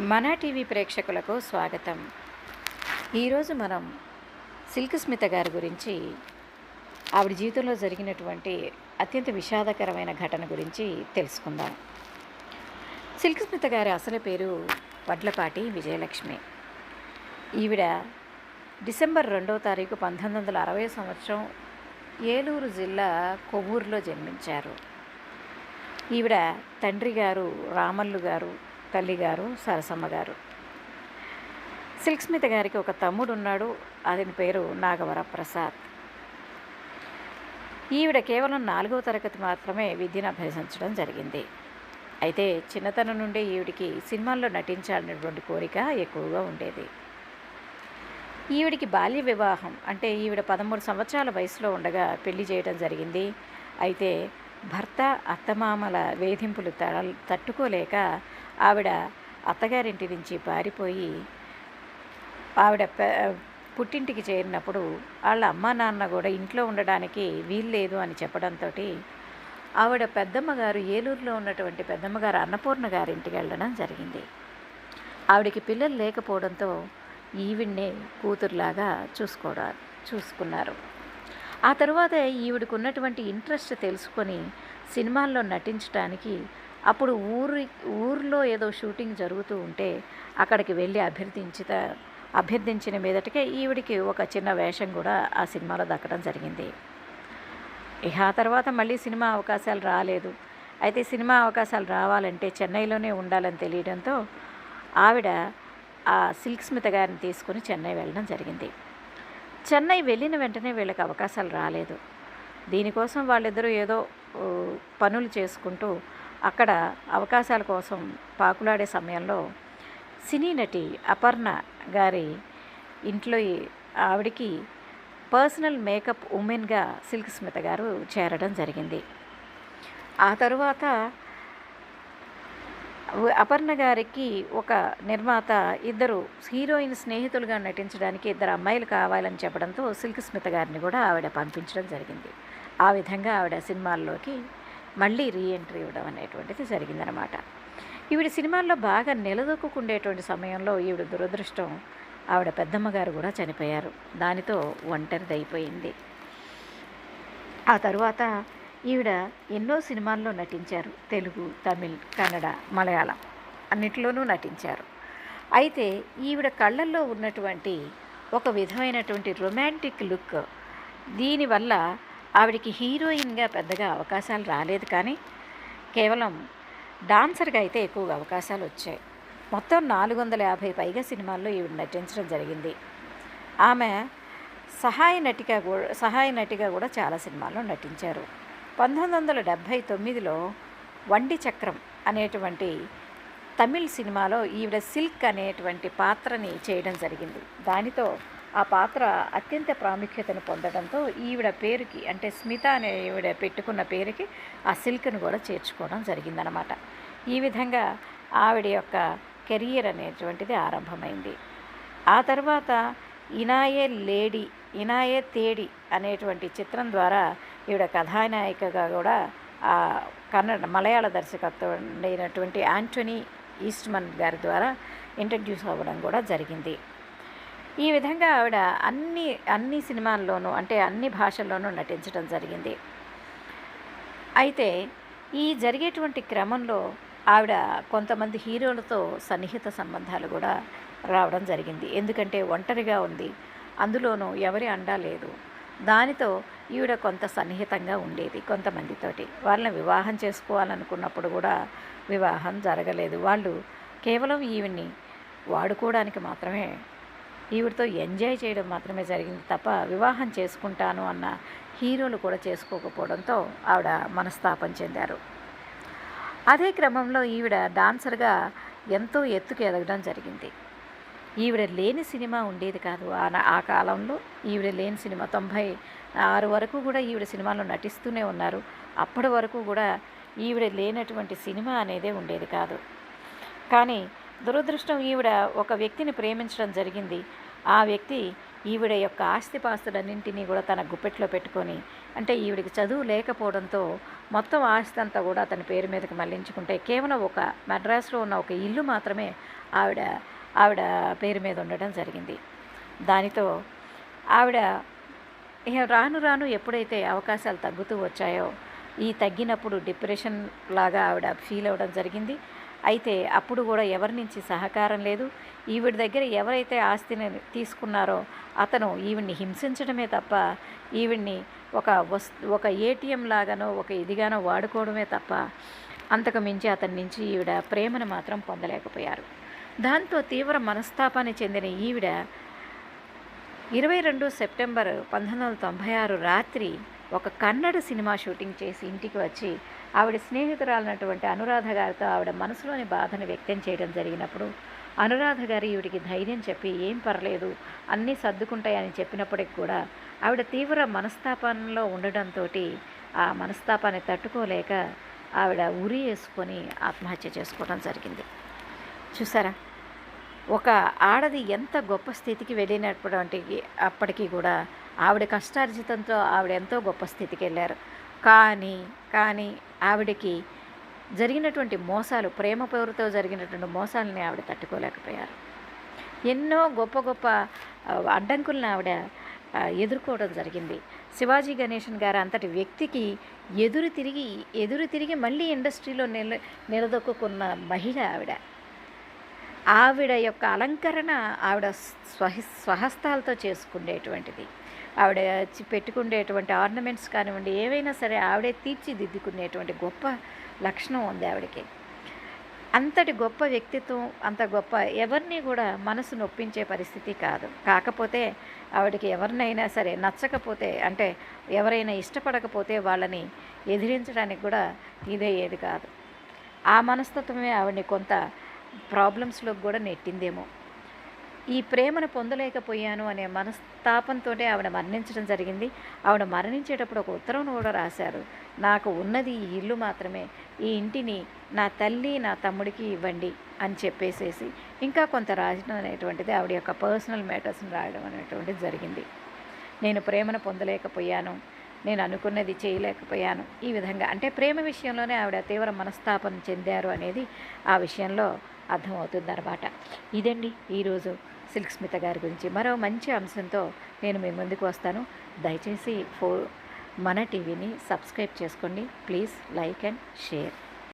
మన టీవీ ప్రేక్షకులకు స్వాగతం. ఈరోజు మనం సిల్క్ స్మిత గారి గురించి ఆవిడ జీవితంలో జరిగినటువంటి అత్యంత విషాదకరమైన ఘటన గురించి తెలుసుకుందాం. సిల్క్ స్మిత గారి అసలు పేరు వడ్లపాటి విజయలక్ష్మి. ఈవిడ డిసెంబర్ రెండవ తారీఖు పంతొమ్మిది వందల అరవై సంవత్సరం ఏలూరు జిల్లా కొవ్వూరులో జన్మించారు. ఈవిడ తండ్రి గారు రామల్లు గారు తల్లి గారు సరసమ్మ గారు. సిల్క్ స్మిత గారికి ఒక తమ్ముడు ఉన్నాడు అతని పేరు నాగవర ప్రసాద్ ఈవిడ కేవలం నాలుగో తరగతి మాత్రమే విద్యను అభ్యసించడం జరిగింది. అయితే చిన్నతనం నుండే ఈవిడికి సినిమాల్లో నటించాలనేటువంటి కోరిక ఎక్కువగా ఉండేది. ఈవిడికి బాల్య వివాహం అంటే ఈవిడ పదమూడు సంవత్సరాల వయసులో ఉండగా పెళ్ళి చేయడం జరిగింది. అయితే భర్త అత్తమామల వేధింపులు తడ- తట్టుకోలేక ఆవిడ అత్తగారింటి నుంచి పారిపోయి ఆవిడ పుట్టింటికి చేరినప్పుడు వాళ్ళ అమ్మా నాన్న కూడా ఇంట్లో ఉండడానికి వీల్లేదు అని చెప్పడంతో ఆవిడ పెద్దమ్మగారు ఏలూరులో ఉన్నటువంటి పెద్దమ్మగారు అన్నపూర్ణ గారి ఇంటికి వెళ్ళడం జరిగింది. ఆవిడకి పిల్లలు లేకపోవడంతో ఈవిడ్నే కూతురులాగా చూసుకోవడం చూసుకున్నారు. ఆ తర్వాత ఈవిడికి ఉన్నటువంటి ఇంట్రెస్ట్ తెలుసుకొని సినిమాల్లో నటించడానికి అప్పుడు ఊరి ఊరిలో ఏదో షూటింగ్ జరుగుతూ ఉంటే అక్కడికి వెళ్ళి అభ్యర్థించిత అభ్యర్థించిన మీదటికే ఈవిడికి ఒక చిన్న వేషం కూడా ఆ సినిమాలో దక్కడం జరిగింది. ఇక ఆ తర్వాత మళ్ళీ సినిమా అవకాశాలు రాలేదు. అయితే సినిమా అవకాశాలు రావాలంటే చెన్నైలోనే ఉండాలని తెలియడంతో ఆవిడ ఆ సిల్క్ స్మిత గారిని తీసుకొని చెన్నై వెళ్ళడం జరిగింది. చెన్నై వెళ్ళిన వెంటనే వీళ్ళకి అవకాశాలు రాలేదు. దీనికోసం వాళ్ళిద్దరూ ఏదో పనులు చేసుకుంటూ అక్కడ అవకాశాల కోసం పాకులాడే సమయంలో సినీ నటి అపర్ణ గారి ఇంట్లో ఆవిడికి పర్సనల్ మేకప్ ఉమెన్గా సిల్క్ స్మిత గారు చేరడం జరిగింది. ఆ తరువాత అపర్ణ గారికి ఒక నిర్మాత ఇద్దరు హీరోయిన్ స్నేహితులుగా నటించడానికి ఇద్దరు అమ్మాయిలు కావాలని చెప్పడంతో సిల్క్ స్మిత గారిని కూడా ఆవిడ పంపించడం జరిగింది. ఆ విధంగా ఆవిడ సినిమాల్లోకి మళ్ళీ రీఎంట్రీ ఇవ్వడం అనేటువంటిది జరిగిందనమాట ఈవిడ సినిమాల్లో బాగా నిలదొక్కుండేటువంటి సమయంలో ఈవిడ దురదృష్టం ఆవిడ పెద్దమ్మ గారు కూడా చనిపోయారు. దానితో ఒంటరిదైపోయింది. ఆ తరువాత ఈవిడ ఎన్నో సినిమాల్లో నటించారు. తెలుగు తమిళ్ కన్నడ మలయాళం అన్నిటిలోనూ నటించారు. అయితే ఈవిడ కళ్ళల్లో ఉన్నటువంటి ఒక విధమైనటువంటి రొమాంటిక్ లుక్ దీనివల్ల ఆవిడకి హీరోయిన్గా పెద్దగా అవకాశాలు రాలేదు కానీ కేవలం డాన్సర్గా అయితే ఎక్కువగా అవకాశాలు వచ్చాయి. మొత్తం నాలుగు వందల యాభై పైగా సినిమాల్లో ఈవిడ నటించడం జరిగింది. ఆమె సహాయ నటిగా కూడా సహాయ నటిగా కూడా చాలా సినిమాల్లో నటించారు. పంతొమ్మిది వందల డెబ్భై తొమ్మిదిలో వండి చక్రం అనేటువంటి తమిళ్ సినిమాలో ఈవిడ సిల్క్ అనేటువంటి పాత్రని చేయడం జరిగింది. దానితో ఆ పాత్ర అత్యంత ప్రాముఖ్యతను పొందడంతో ఈవిడ పేరుకి అంటే స్మిత అనే ఈవిడ పెట్టుకున్న పేరుకి ఆ సిల్క్ను కూడా చేర్చుకోవడం జరిగిందనమాట ఈ విధంగా ఆవిడ యొక్క కెరియర్ అనేటువంటిది ఆరంభమైంది. ఆ తర్వాత ఇనాయే లేడీ ఇనాయే తేడి అనేటువంటి చిత్రం ద్వారా ఈవిడ కథానాయికగా కూడా ఆ కన్నడ మలయాళ దర్శకత్వం అయినటువంటి యాంటోనీ ఈస్ట్మన్ గారి ద్వారా ఇంట్రడ్యూస్ అవ్వడం కూడా జరిగింది. ఈ విధంగా ఆవిడ అన్ని అన్ని సినిమాల్లోనూ అంటే అన్ని భాషల్లోనూ నటించడం జరిగింది. అయితే ఈ జరిగేటువంటి క్రమంలో ఆవిడ కొంతమంది హీరోలతో సన్నిహిత సంబంధాలు కూడా రావడం జరిగింది. ఎందుకంటే ఒంటరిగా ఉంది. అందులోనూ ఎవరి అండా లేదు. దానితో ఈవిడ కొంత సన్నిహితంగా ఉండేది కొంతమందితోటి. వాళ్ళని వివాహం చేసుకోవాలనుకున్నప్పుడు కూడా వివాహం జరగలేదు. వాళ్ళు కేవలం ఈవిడ్ని వాడుకోవడానికి మాత్రమే ఈవిడతో ఎంజాయ్ చేయడం మాత్రమే జరిగింది తప్ప వివాహం చేసుకుంటాను అన్న హీరోలు కూడా చేసుకోకపోవడంతో ఆవిడ మనస్తాపం చెందారు. అదే క్రమంలో ఈవిడ డాన్సర్గా ఎంతో ఎత్తుకు ఎదగడం జరిగింది. ఈవిడ లేని సినిమా ఉండేది కాదు. ఆ ఆ కాలంలో ఈవిడ లేని సినిమా తొంభై ఆరు వరకు కూడా ఈవిడ సినిమాలో నటిస్తూనే ఉన్నారు. అప్పటి వరకు కూడా ఈవిడ లేనటువంటి సినిమా అనేదే ఉండేది కాదు. కానీ దురదృష్టం ఈవిడ ఒక వ్యక్తిని ప్రేమించడం జరిగింది. ఆ వ్యక్తి ఈవిడ యొక్క ఆస్తిపాస్తులన్నింటినీ కూడా తన గుప్పెట్లో పెట్టుకొని అంటే ఈవిడికి చదువు లేకపోవడంతో మొత్తం ఆస్తి అంతా కూడా అతని పేరు మీదకి మళ్ళించుకుంటే కేవలం ఒక మద్రాసులో ఉన్న ఒక ఇల్లు మాత్రమే ఆవిడ ఆవిడ పేరు మీద ఉండటం జరిగింది. దానితో ఆవిడ రాను రాను ఎప్పుడైతే అవకాశాలు తగ్గుతూ వచ్చాయో ఈ తగ్గినప్పుడు డిప్రెషన్ లాగా ఆవిడ ఫీల్ అవ్వడం జరిగింది. అయితే అప్పుడు కూడా ఎవరి నుంచి సహకారం లేదు. ఈవిడ దగ్గర ఎవరైతే ఆస్తిని తీసుకున్నారో అతను ఈవిడ్ని హింసించడమే తప్ప ఈవిడ్ని ఒక వస్ ఒక ఏటీఎం లాగానో ఒక ఇదిగానో వాడుకోవడమే తప్ప అంతకు మించి అతని నుంచి ఈవిడ ప్రేమను మాత్రం పొందలేకపోయారు. దాంతో తీవ్ర మనస్తాపాన్ని చెందిన ఈవిడ ఇరవై రెండు సెప్టెంబర్ పంతొమ్మిది వందల తొంభై ఆరు రాత్రి ఒక కన్నడ సినిమా షూటింగ్ చేసి ఇంటికి వచ్చి ఆవిడ స్నేహితురాలైనటువంటి అనురాధ గారితో ఆవిడ మనసులోని బాధను వ్యక్తం చేయడం జరిగినప్పుడు అనురాధ గారు ఈవిడికి ధైర్యం చెప్పి ఏం పర్లేదు అన్నీ సర్దుకుంటాయని చెప్పినప్పటికి కూడా ఆవిడ తీవ్ర మనస్తాపంలో ఉండడంతో ఆ మనస్తాపాన్ని తట్టుకోలేక ఆవిడ ఉరి వేసుకొని ఆత్మహత్య చేసుకోవడం జరిగింది. చూసారా? ఒక ఆడది ఎంత గొప్ప స్థితికి వెళ్ళినటువంటి అప్పటికి కూడా ఆవిడ కష్టార్జితంతో ఆవిడ ఎంతో గొప్ప స్థితికి వెళ్ళారు. కానీ కానీ ఆవిడకి జరిగినటువంటి మోసాలు ప్రేమ పేరుతో జరిగినటువంటి మోసాలని ఆవిడ తట్టుకోలేకపోయారు. ఎన్నో గొప్ప గొప్ప అడ్డంకులను ఆవిడ ఎదుర్కోవడం జరిగింది. శివాజీ గణేషన్ గారు అంతటి వ్యక్తికి ఎదురు తిరిగి ఎదురు తిరిగి మళ్ళీ ఇండస్ట్రీలో నిల నిలదొక్కున్న మహిళ ఆవిడ. ఆవిడ యొక్క అలంకరణ ఆవిడ స్వహి స్వహస్తాలతో చేసుకునేటువంటిది ఆవిడ చి- పెట్టుకునేటువంటి ఆర్నమెంట్స్ కానివ్వండి ఏవైనా సరే ఆవిడే తీర్చిదిద్దుకునేటువంటి గొప్ప లక్షణం ఉంది ఆవిడకి. అంతటి గొప్ప వ్యక్తిత్వం అంత గొప్ప ఎవరిని కూడా మనసు నొప్పించే పరిస్థితి కాదు. కాకపోతే ఆవిడకి ఎవరినైనా సరే నచ్చకపోతే అంటే ఎవరైనా ఇష్టపడకపోతే వాళ్ళని ఎదిరించడానికి కూడా ఇదయ్యేది కాదు. ఆ మనస్తత్వమే ఆవిడని కొంత ప్రాబ్లమ్స్లోకి కూడా నెట్టిందేమో. ఈ ప్రేమను పొందలేకపోయాను అనే మనస్తాపంతో ఆవిడ మరణించడం జరిగింది. ఆవిడ మరణించేటప్పుడు ఒక ఉత్తరం కూడా రాశారు. నాకు ఉన్నది ఈ ఇల్లు మాత్రమే. ఈ ఇంటిని నా తల్లి నా తమ్ముడికి ఇవ్వండి అని చెప్పేసేసి ఇంకా కొంత రాయడం అనేటువంటిది ఆవిడ యొక్క పర్సనల్ మ్యాటర్స్ని రాయడం అనేటువంటిది జరిగింది. నేను ప్రేమను పొందలేకపోయాను. నేను అనుకున్నది చేయలేకపోయాను. ఈ విధంగా అంటే ప్రేమ విషయంలోనే ఆవిడ తీవ్ర మనస్తాపం చెందారు అనేది ఆ విషయంలో అర్థమవుతుంది అనమాట ఇదండి ఈరోజు సిల్క్ స్మిత గారి గురించి. మరో మంచి అంశంతో నేను మీ ముందుకు వస్తాను. దయచేసి ఫో మన టీవీని సబ్స్క్రైబ్ చేసుకోండి. Please like and share.